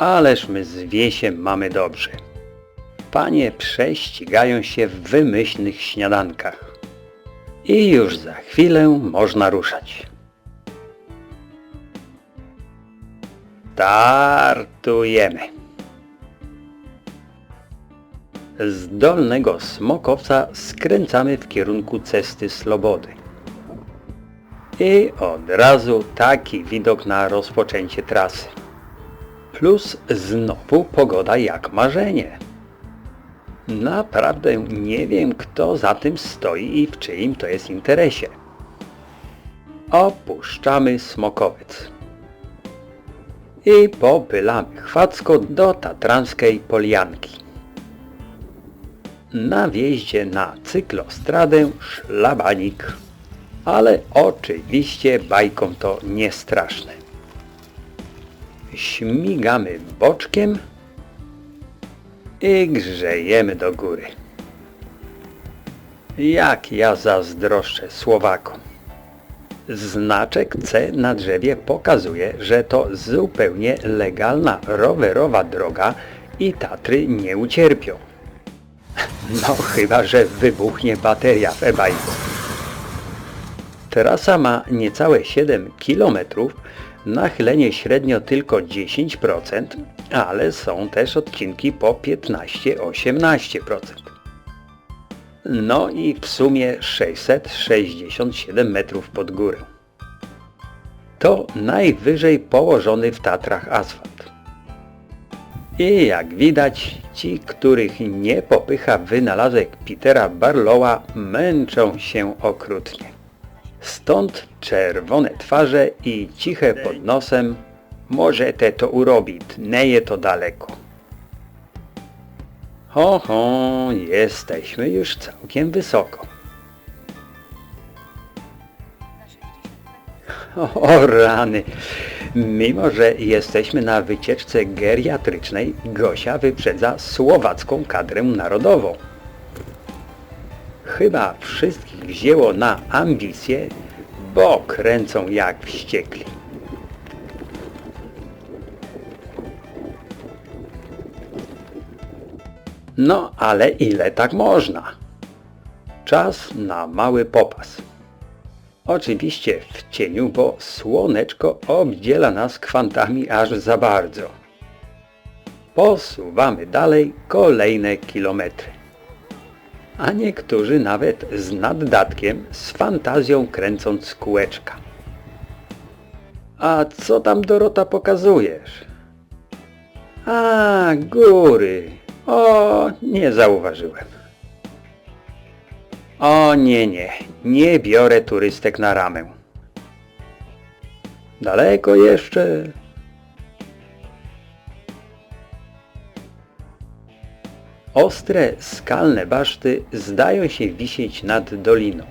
Ależ my z Wiesiem mamy dobrze. Panie prześcigają się w wymyślnych śniadankach. I już za chwilę można ruszać. Startujemy. Z dolnego Smokowca skręcamy w kierunku Cesty Slobody. I od razu taki widok na rozpoczęcie trasy. Plus znowu pogoda jak marzenie. Naprawdę nie wiem kto za tym stoi i w czyim to jest interesie. Opuszczamy Smokowiec. I popylamy chwacko do Tatranskiej Polianki. Na wjeździe na cyklostradę szlabanik. Ale oczywiście bajką to nie straszne. Śmigamy boczkiem i grzejemy do góry. Jak ja zazdroszczę Słowakom. Znaczek C na drzewie pokazuje, że to zupełnie legalna rowerowa droga i Tatry nie ucierpią. No chyba, że wybuchnie bateria w e-bajku. Trasa ma niecałe 7 km, nachylenie średnio tylko 10%, ale są też odcinki po 15-18%. No i w sumie 667 metrów pod górę. To najwyżej położony w Tatrach asfalt. I jak widać, ci, których nie popycha wynalazek Petera Barlowa, męczą się okrutnie. Stąd czerwone twarze i ciche pod nosem Możete to urobić, nie to daleko. Ho, ho, jesteśmy już całkiem wysoko. O rany! Mimo, że jesteśmy na wycieczce geriatrycznej, Gosia wyprzedza słowacką kadrę narodową. Chyba wszystkich wzięło na ambicje, bo kręcą jak wściekli. No ale ile tak można? Czas na mały popas. Oczywiście w cieniu, bo słoneczko obdziela nas kwantami aż za bardzo. Posuwamy dalej kolejne kilometry. A niektórzy nawet z naddatkiem, z fantazją kręcąc kółeczka. A co tam Dorota pokazujesz? A, góry. O, nie zauważyłem. O nie, nie, nie biorę turystek na ramę. Daleko jeszcze. Ostre, skalne baszty zdają się wisieć nad doliną.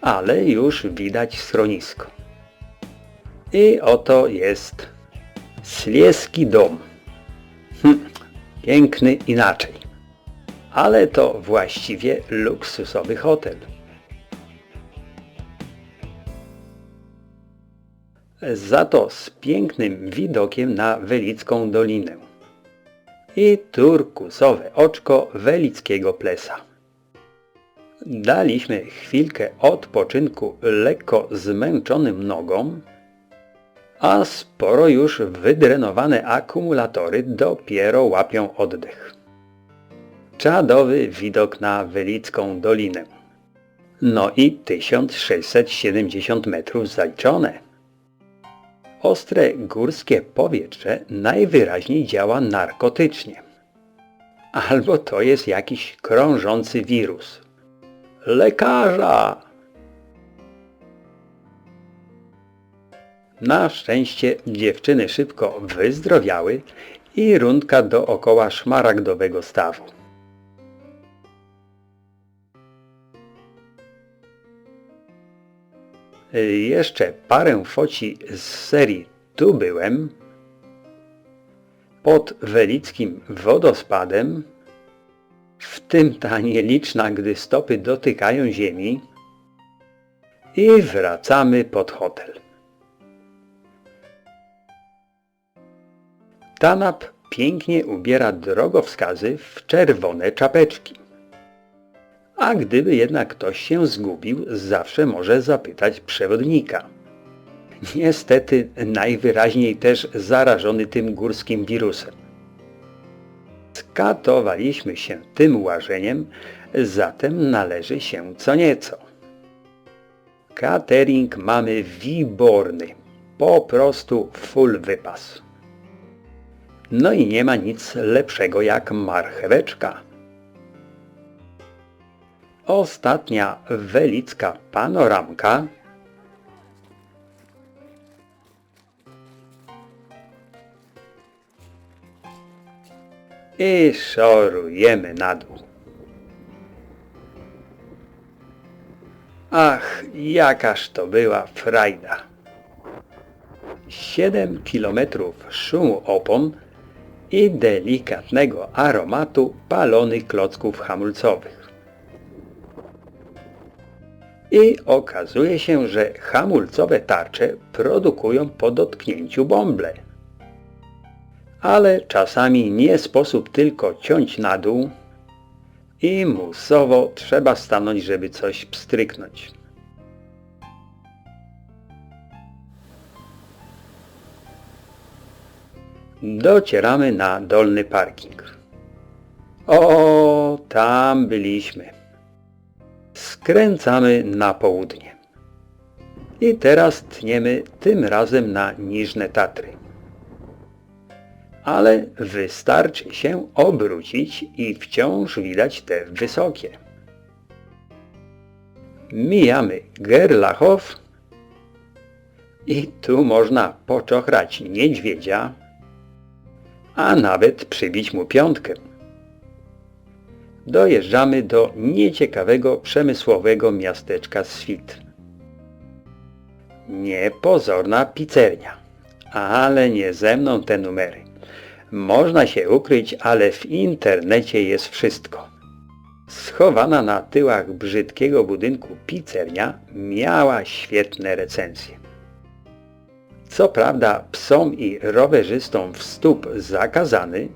Ale już widać schronisko. I oto jest Slieski dom. Hm, piękny inaczej. Ale to właściwie luksusowy hotel. Za to z pięknym widokiem na Welicką Dolinę i turkusowe oczko Welickiego Plesa. Daliśmy chwilkę odpoczynku lekko zmęczonym nogom, a sporo już wydrenowane akumulatory dopiero łapią oddech. Czadowy widok na Welicką Dolinę. No i 1670 metrów zaliczone. Ostre górskie powietrze najwyraźniej działa narkotycznie. Albo to jest jakiś krążący wirus. Lekarza! Na szczęście dziewczyny szybko wyzdrowiały i rundka dookoła szmaragdowego stawu. Jeszcze parę foci z serii Tu byłem pod Welickim wodospadem, w tym ta nieliczna, gdy stopy dotykają ziemi i wracamy pod hotel. Tanap pięknie ubiera drogowskazy w czerwone czapeczki. A gdyby jednak ktoś się zgubił, zawsze może zapytać przewodnika. Niestety najwyraźniej też zarażony tym górskim wirusem. Skatowaliśmy się tym łażeniem, zatem należy się co nieco. Catering mamy wiborny, po prostu full wypas. No i nie ma nic lepszego jak marcheweczka. Ostatnia welicka panoramka i szorujemy na dół. Ach, jakaż to była frajda. Siedem kilometrów szumu opon i delikatnego aromatu palonych klocków hamulcowych. I okazuje się, że hamulcowe tarcze produkują po dotknięciu bąble. Ale czasami nie sposób tylko ciąć na dół i musowo trzeba stanąć, żeby coś pstryknąć. Docieramy na dolny parking. O, tam byliśmy. Skręcamy na południe. I teraz tniemy tym razem na Niżne Tatry. Ale wystarczy się obrócić i wciąż widać te wysokie. Mijamy Gerlachow i tu można poczochrać niedźwiedzia, a nawet przybić mu piątkę. Dojeżdżamy do nieciekawego przemysłowego miasteczka Swit. Niepozorna pizzeria, ale nie ze mną te numery. Można się ukryć, ale w internecie jest wszystko. Schowana na tyłach brzydkiego budynku pizzeria miała świetne recenzje. Co prawda psom i rowerzystom wstóp zakazany,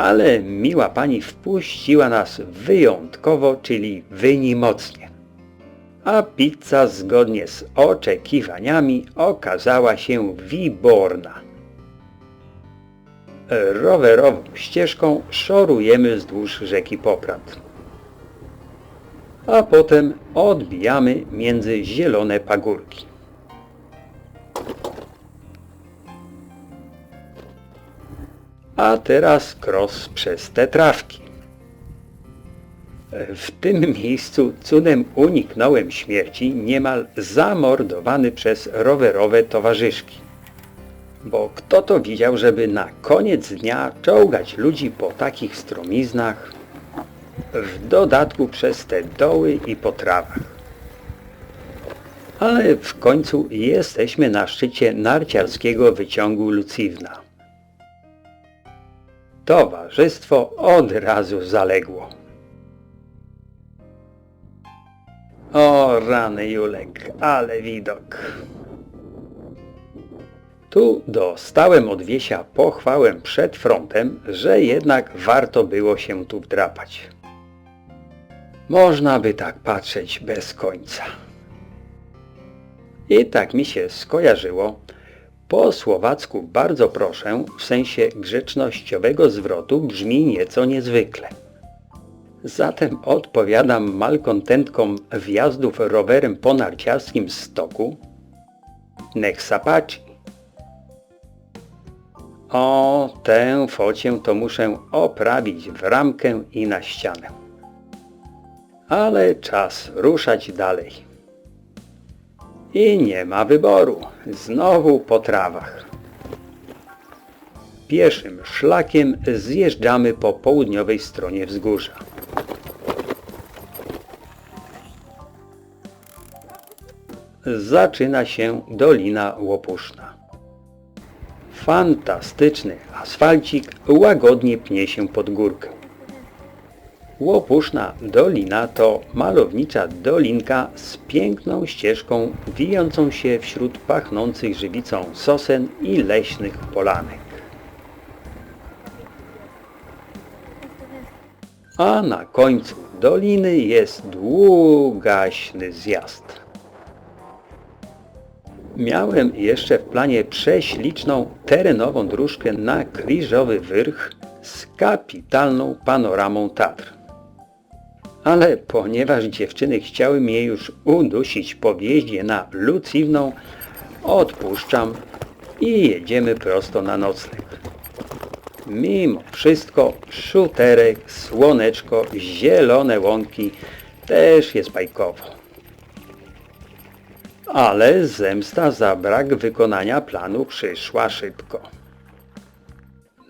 ale miła pani wpuściła nas wyjątkowo, czyli wynimocnie. A pizza zgodnie z oczekiwaniami okazała się wiborna. Rowerową ścieżką szorujemy wzdłuż rzeki Poprad. A potem odbijamy między zielone pagórki. A teraz kros przez te trawki. W tym miejscu cudem uniknąłem śmierci niemal zamordowany przez rowerowe towarzyszki. Bo kto to widział, żeby na koniec dnia czołgać ludzi po takich stromiznach, w dodatku przez te doły i po trawach. Ale w końcu jesteśmy na szczycie narciarskiego wyciągu Luciwna. Towarzystwo od razu zaległo. O rany Julek, ale widok. Tu dostałem od Wiesia pochwałę przed frontem, że jednak warto było się tu wdrapać. Można by tak patrzeć bez końca. I tak mi się skojarzyło, po słowacku bardzo proszę w sensie grzecznościowego zwrotu brzmi nieco niezwykle. Zatem odpowiadam malkontentkom wjazdów rowerem po narciarskim stoku Nech sapaci. O, tę focię to muszę oprawić w ramkę i na ścianę. Ale czas ruszać dalej. I nie ma wyboru. Znowu po trawach. Pieszym szlakiem zjeżdżamy po południowej stronie wzgórza. Zaczyna się Dolina Łopuszna. Fantastyczny asfalcik łagodnie pnie się pod górkę. Łopuszna Dolina to malownicza dolinka z piękną ścieżką wijącą się wśród pachnących żywicą sosen i leśnych polanek. A na końcu doliny jest długaśny zjazd. Miałem jeszcze w planie prześliczną terenową dróżkę na Kriżowy Wyrch z kapitalną panoramą Tatr. Ale ponieważ dziewczyny chciały mnie już udusić po wjeździe na Luciwną, odpuszczam i jedziemy prosto na nocleg. Mimo wszystko szuterek, słoneczko, zielone łąki też jest bajkowo. Ale zemsta za brak wykonania planu przyszła szybko.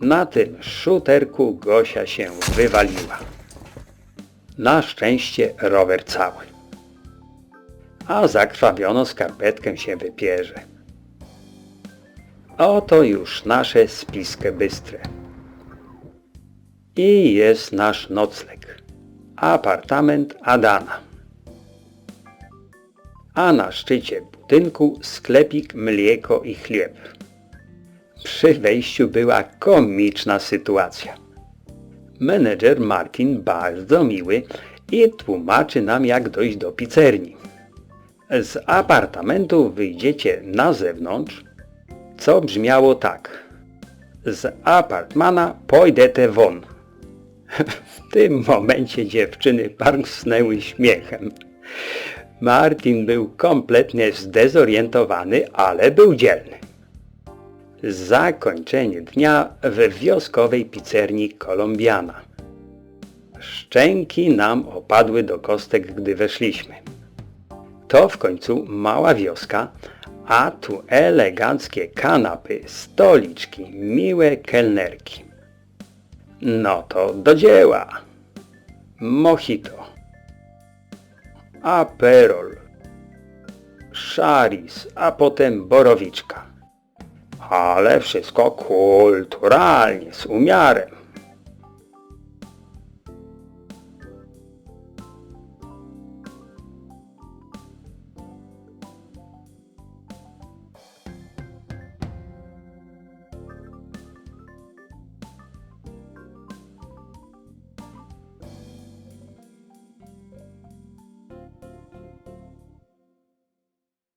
Na tym szuterku Gosia się wywaliła. Na szczęście rower cały. A zakrwawiono skarpetkę się wypierze. Oto już nasze spiskę bystre. I jest nasz nocleg. Apartament Adana. A na szczycie budynku sklepik mlieko i chleb. Przy wejściu była komiczna sytuacja. Menedżer Martin bardzo miły i tłumaczy nam jak dojść do pizzerni. Z apartamentu wyjdziecie na zewnątrz, co brzmiało tak. Z apartmana pójdziecie won. W tym momencie dziewczyny parsknęły śmiechem. Martin był kompletnie zdezorientowany, ale był dzielny. Zakończenie dnia we wioskowej pizzerni Kolumbiana. Szczęki nam opadły do kostek, gdy weszliśmy. To w końcu mała wioska, a tu eleganckie kanapy, stoliczki, miłe kelnerki. No to do dzieła. Mojito. Aperol. Szaris, a potem borowiczka. Ale wszystko kulturalnie, z umiarem.